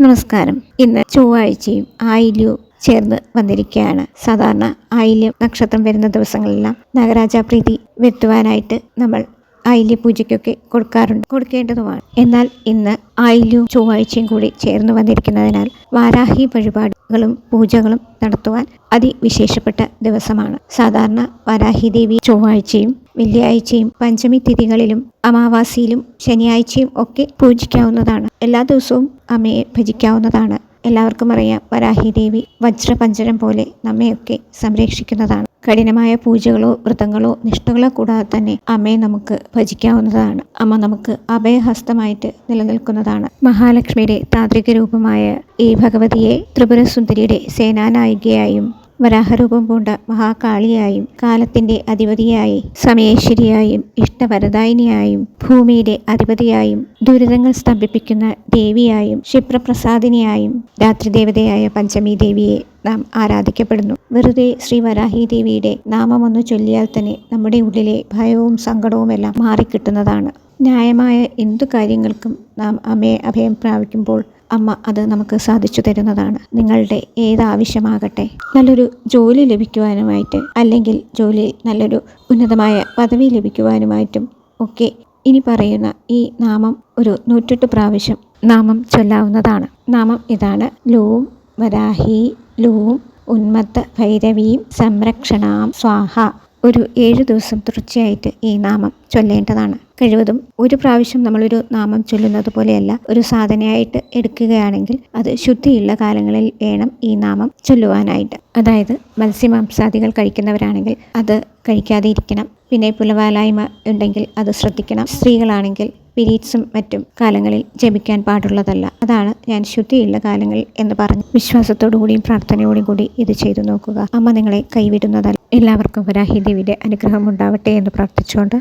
നമസ്കാരം. ഇന്ന് ചൊവ്വാഴ്ചയും ആയില്യവും ചേർന്ന് വന്നിരിക്കുകയാണ്. സാധാരണ ആയില്യം നക്ഷത്രം വരുന്ന ദിവസങ്ങളെല്ലാം നാഗരാജ പ്രീതി വരുത്തുവാനായിട്ട് നമ്മൾ ആയില്യ പൂജയ്ക്കൊക്കെ കൊടുക്കാറുണ്ട്. കൊടുക്കേണ്ടതുമാണ്. എന്നാൽ ഇന്ന് ആയില്യവും ചൊവ്വാഴ്ചയും കൂടി ചേർന്ന് വന്നിരിക്കുന്നതിനാൽ വാരാഹി വഴിപാടുകളും പൂജകളും നടത്തുവാൻ അതിവിശേഷപ്പെട്ട ദിവസമാണ്. സാധാരണ വാരാഹി ദേവി ചൊവ്വാഴ്ചയും വെള്ളിയാഴ്ചയും പഞ്ചമി തിഥികളിലും അമാവാസിയിലും ശനിയാഴ്ചയും ഒക്കെ പൂജിക്കാവുന്നതാണ്. എല്ലാ ദിവസവും അമ്മയെ ഭജിക്കാവുന്നതാണ്. എല്ലാവർക്കും അറിയാം വരാഹി ദേവി വജ്രപഞ്ചരം പോലെ നമ്മയൊക്കെ സംരക്ഷിക്കുന്നതാണ്. കഠിനമായ പൂജകളോ വ്രതങ്ങളോ നിഷ്ഠകളോ കൂടാതെ തന്നെ അമ്മയെ നമുക്ക് ഭജിക്കാവുന്നതാണ്. അമ്മ നമുക്ക് അഭയഹസ്തമായിട്ട് നിലനിൽക്കുന്നതാണ്. മഹാലക്ഷ്മിയുടെ താന്ത്രിക രൂപമായ ഈ ഭഗവതിയെ ത്രിപുരസുന്ദരിയുടെ സേനാനായികയായും വരാഹരൂപം പൂണ്ട മഹാകാളിയായും കാലത്തിന്റെ അധിപതിയായി സമയേശ്വരിയായും ഇഷ്ടവരദായിനിയായും ഭൂമിയുടെ അധിപതിയായും ദുരിതങ്ങൾ സ്തംഭിപ്പിക്കുന്ന ദേവിയായും ക്ഷിപ്രപ്രസാദിനിയായും രാത്രിദേവതയായ പഞ്ചമി ദേവിയെ നാം ആരാധിക്കപ്പെടുന്നു. വെറുതെ ശ്രീ വരാഹി ദേവിയുടെ നാമമൊന്നു ചൊല്ലിയാൽ തന്നെ നമ്മുടെ ഉള്ളിലെ ഭയവും സങ്കടവും എല്ലാം മാറിക്കിട്ടുന്നതാണ്. ന്യായമായ എന്തു കാര്യങ്ങൾക്കും നാം അമ്മയെ അഭയം പ്രാപിക്കുമ്പോൾ അമ്മ അത് നമുക്ക് സാധിച്ചു തരുന്നതാണ്. നിങ്ങളുടെ ഏതാവശ്യമാകട്ടെ നല്ലൊരു ജോലി ലഭിക്കുവാനുമായിട്ട് അല്ലെങ്കിൽ ജോലി നല്ലൊരു ഉന്നതമായ പദവി ലഭിക്കുവാനുമായിട്ടും ഒക്കെ ഇനി പറയുന്ന ഈ നാമം ഒരു നൂറ്റെട്ട് പ്രാവശ്യം നാമം ചൊല്ലാവുന്നതാണ്. നാമം ഇതാണ്. ലൂം വരാഹി ലൂം ഉന്മത്ത ഭൈരവീം സംരക്ഷണാം. സ്വാഹ. ഒരു ഏഴു ദിവസം തുടർച്ചയായിട്ട് ഈ നാമം ചൊല്ലേണ്ടതാണ്. കഴിവതും ഒരു പ്രാവശ്യം നമ്മളൊരു നാമം ചൊല്ലുന്നത് പോലെയല്ല ഒരു സാധനയായിട്ട് എടുക്കുകയാണെങ്കിൽ അത് ശുദ്ധിയുള്ള കാലങ്ങളിൽ വേണം ഈ നാമം ചൊല്ലുവാനായിട്ട്. അതായത് മത്സ്യമാംസാദികൾ കഴിക്കുന്നവരാണെങ്കിൽ അത് കഴിക്കാതെ ഇരിക്കണം പിന്നെ പുലവാലായ്മ ഉണ്ടെങ്കിൽ അത് ശ്രദ്ധിക്കണം. സ്ത്രീകളാണെങ്കിൽ പിരീഡ്സും മറ്റും കാലങ്ങളിൽ ജപിക്കാൻ പാടുള്ളതല്ല. അതാണ് ഞാൻ ശുദ്ധിയുള്ള കാലങ്ങളിൽ എന്ന് പറഞ്ഞു വിശ്വാസത്തോടു കൂടിയും പ്രാർത്ഥനയോടും കൂടി ഇത് ചെയ്തു നോക്കുക. അമ്മ നിങ്ങളെ കൈവിടുന്നതല്ല. എല്ലാവർക്കും വരാഹി ദേവിയുടെ അനുഗ്രഹം ഉണ്ടാവട്ടെ എന്ന് പ്രാർത്ഥിച്ചുകൊണ്ട്